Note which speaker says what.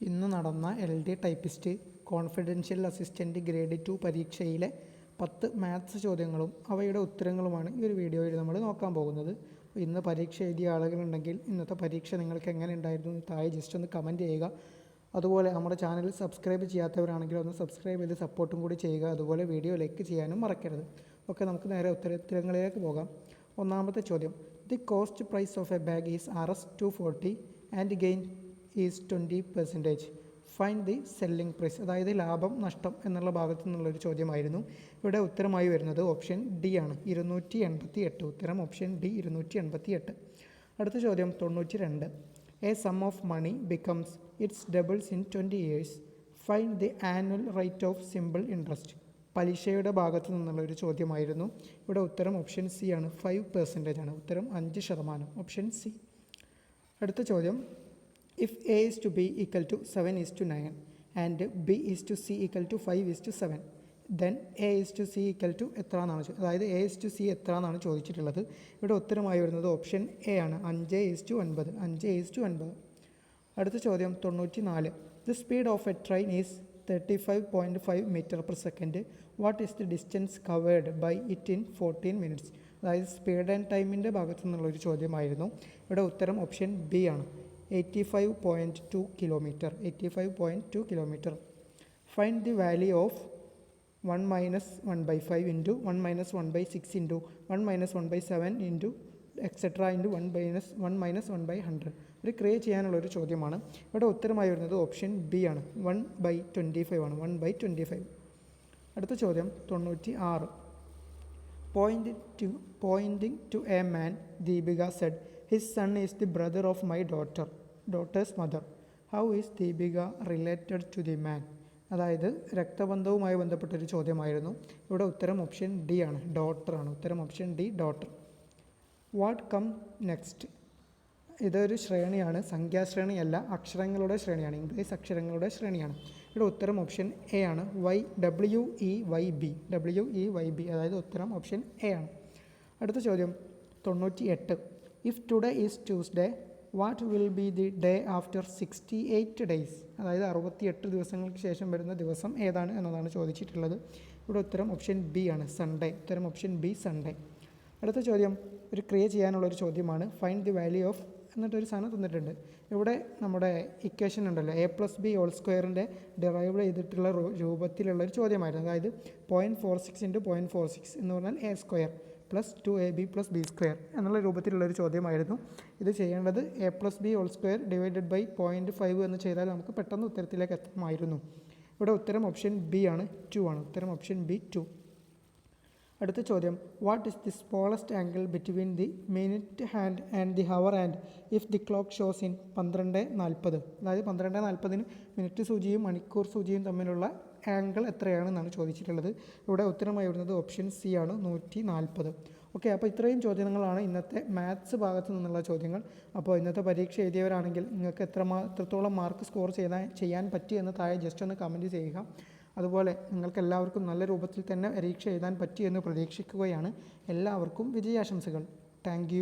Speaker 1: ഇന്ന് നടന്ന L D typist confidential assistant grade two പരീക്ഷയിലെ പത്ത് മാത്സ് ചോദ്യങ്ങളും അവയുടെ ഉത്തരങ്ങളുമാണ് ഈ ഒരു വീഡിയോയിൽ നമ്മൾ നോക്കാൻ പോകുന്നത്. ഇന്ന് പരീക്ഷ എഴുതിയ ആളുകളുണ്ടെങ്കിൽ ഇന്നത്തെ പരീക്ഷ നിങ്ങൾക്ക് എങ്ങനെ ഉണ്ടായിരുന്നു താഴെ ജസ്റ്റ് ഒന്ന് കമന്റ് ചെയ്യുക. അതുപോലെ നമ്മുടെ ചാനൽ സബ്സ്ക്രൈബ് ചെയ്യാത്തവരാണെങ്കിൽ ഒന്ന് സബ്സ്ക്രൈബ് ചെയ്ത് സപ്പോർട്ടും കൂടി ചെയ്യുക. അതുപോലെ വീഡിയോ ലൈക്ക് ചെയ്യാനും മറക്കരുത്. ഓക്കെ നമുക്ക് നേരെ ഉത്തരത്തിലേക്ക് പോകാം. ഒന്നാമത്തെ ചോദ്യം. The cost price of a bag is R S two forty and gain is twenty percentage find the selling price അതായത് ലാഭം നഷ്ടം എന്നുള്ള ഭാഗത്തു നിന്നുള്ളൊരു ചോദ്യമായിരുന്നു. ഇവിടെ ഉത്തരമായി വരുന്നത് ഓപ്ഷൻ ഡി ആണ്. ഇരുന്നൂറ്റി എൺപത്തി എട്ട് ഉത്തരം ഓപ്ഷൻ ഡി ഇരുന്നൂറ്റി എൺപത്തി എട്ട് അടുത്ത ചോദ്യം തൊണ്ണൂറ്റി രണ്ട് a sum of money becomes its doubles in twenty years find the annual rate of simple interest പലിശയുടെ ഭാഗത്തു നിന്നുള്ള ഒരു ചോദ്യമായിരുന്നു. ഇവിടെ ഉത്തരം ഓപ്ഷൻ സി ആണ്. ഫൈവ് പെർസെന്റേജ് ആണ്. ഉത്തരം അഞ്ച് ശതമാനം. ഓപ്ഷൻ സി അടുത്ത ചോദ്യം if A is to B equal to seven is to nine and B is to C equal to five is to seven then A is to C equal to എത്ര എന്നാണ് അതായത് A is to C എത്ര എന്നാണ് ചോദിച്ചിട്ടുള്ളത്. ഇവിടെ ഉത്തരമായി വരുന്നത് option A ആണ്. അഞ്ച് ഈസ് ടു ഒൻപത്. അഞ്ച് ഈസ് ടു ഒൻപത്. അടുത്ത ചോദ്യം തൊണ്ണൂറ്റി നാല് the speed of a train is thirty five point five metre per second what is the distance covered by it in fourteen minutes അതായത് സ്പീഡ് ആൻഡ് ടൈമിന്റെ ഭാഗത്തു നിന്നുള്ളൊരു ചോദ്യമായിരുന്നു. ഇവിടെ ഉത്തരം ഓപ്ഷൻ ബി ആണ്. Eighty five point two kilometre eighty five point two kilometre find the value of one minus one by five into one minus one by six into one minus one by seven into etcetera into one minus one minus one by hundred ഒരു create ചെയ്യാനുള്ള ഒരു ചോദ്യമാണ്. ഇവിടെ ഉത്തരമായി വരുന്നത് option B ആണ്. One by twenty five ആണ്. One by twenty five അടുത്ത ചോദ്യം തൊണ്ണൂറ്റി ആറ് point two pointing to a man Deepika said his son is the brother of my daughter daughter's mother how is Deepika related to the man അതായത് രക്തബന്ധവുമായി ബന്ധപ്പെട്ടൊരു ചോദ്യമായിരുന്നു. ഇവിടെ ഉത്തരം option D ആണ്. Daughter ആണ്. ഉത്തരം option D daughter what come next ഇതൊരു ശ്രേണിയാണ്. സംഖ്യാശ്രേണിയല്ല അക്ഷരങ്ങളുടെ ശ്രേണിയാണ്. ഇംഗ്ലീഷ് അക്ഷരങ്ങളുടെ ശ്രേണിയാണ്. ഇവിടെ ഉത്തരം ഓപ്ഷൻ എ ആണ്. Y W E Y B W E Y B അതായത് ഉത്തരം ഓപ്ഷൻ എ ആണ്. അടുത്ത ചോദ്യം തൊണ്ണൂറ്റി എട്ട് if today is Tuesday what will be the day after sixty eight days അതായത് അറുപത്തിയെട്ട് ദിവസങ്ങൾക്ക് ശേഷം വരുന്ന ദിവസം ഏതാണ് എന്നതാണ് ചോദിച്ചിട്ടുള്ളത്. ഇവിടെ ഉത്തരം ഓപ്ഷൻ ബി ആണ് സൺഡേ ഉത്തരം ഓപ്ഷൻ ബി സൺഡേ അടുത്ത ചോദ്യം ഒരു ക്രിയ ചെയ്യാനുള്ള ഒരു ചോദ്യമാണ്. ഫൈൻഡ് ദി വാല്യൂ ഓഫ് എന്നിട്ടൊരു സാധനം തന്നിട്ടുണ്ട്. ഇവിടെ നമ്മുടെ ഇക്വേഷൻ ഉണ്ടല്ലോ എ പ്ലസ് ബി ഓൾ സ്ക്വയറിന്റെ ഡിറൈവ് ചെയ്തിട്ടുള്ള രൂപത്തിലുള്ള ഒരു ചോദ്യമായിരുന്നു. അതായത് point four six into point four six എന്ന് പറഞ്ഞാൽ A square plus two A B plus B square എന്നുള്ള രൂപത്തിലുള്ളൊരു ചോദ്യമായിരുന്നു. ഇത് ചെയ്യേണ്ടത് A plus B whole square divided by point five എന്ന് ചെയ്താൽ നമുക്ക് പെട്ടെന്ന് ഉത്തരത്തിലേക്ക് എത്താമായിരുന്നു. ഇവിടെ ഉത്തരം ഓപ്ഷൻ ബി ആണ് ടു ആണ്. ഉത്തരം ഓപ്ഷൻ ബി ടു അടുത്ത ചോദ്യം what is the smallest angle between the minute hand and the hour and if the clock shows in പന്ത്രണ്ട് നാൽപ്പത്? അതായത് പന്ത്രണ്ട് നാൽപ്പതിന് മിനിറ്റ് സൂചിയും മണിക്കൂർ സൂചിയും തമ്മിലുള്ള ആംഗിൾ എത്രയാണെന്നാണ് ചോദിച്ചിട്ടുള്ളത്. ഇവിടെ ഉത്തരമായി വരുന്നത് ഓപ്ഷൻ സി ആണ് നൂറ്റി നാൽപ്പത് ഓക്കെ അപ്പോൾ ഇത്രയും ചോദ്യങ്ങളാണ് ഇന്നത്തെ മാത്സ് ഭാഗത്തു നിന്നുള്ള ചോദ്യങ്ങൾ. അപ്പോൾ ഇന്നത്തെ പരീക്ഷ എഴുതിയവരാണെങ്കിൽ നിങ്ങൾക്ക് എത്ര എത്രത്തോളം മാർക്ക് സ്കോർ ചെയ്താൽ ചെയ്യാൻ പറ്റി എന്ന് താഴെ ജസ്റ്റ് ഒന്ന് കമന്റ് ചെയ്യുക. അതുപോലെ നിങ്ങൾക്ക് എല്ലാവർക്കും നല്ല രൂപത്തിൽ തന്നെ പരീക്ഷ എഴുതാൻ പറ്റി എന്ന് പ്രതീക്ഷിക്കുകയാണ്. എല്ലാവർക്കും വിജയാശംസകൾ. താങ്ക്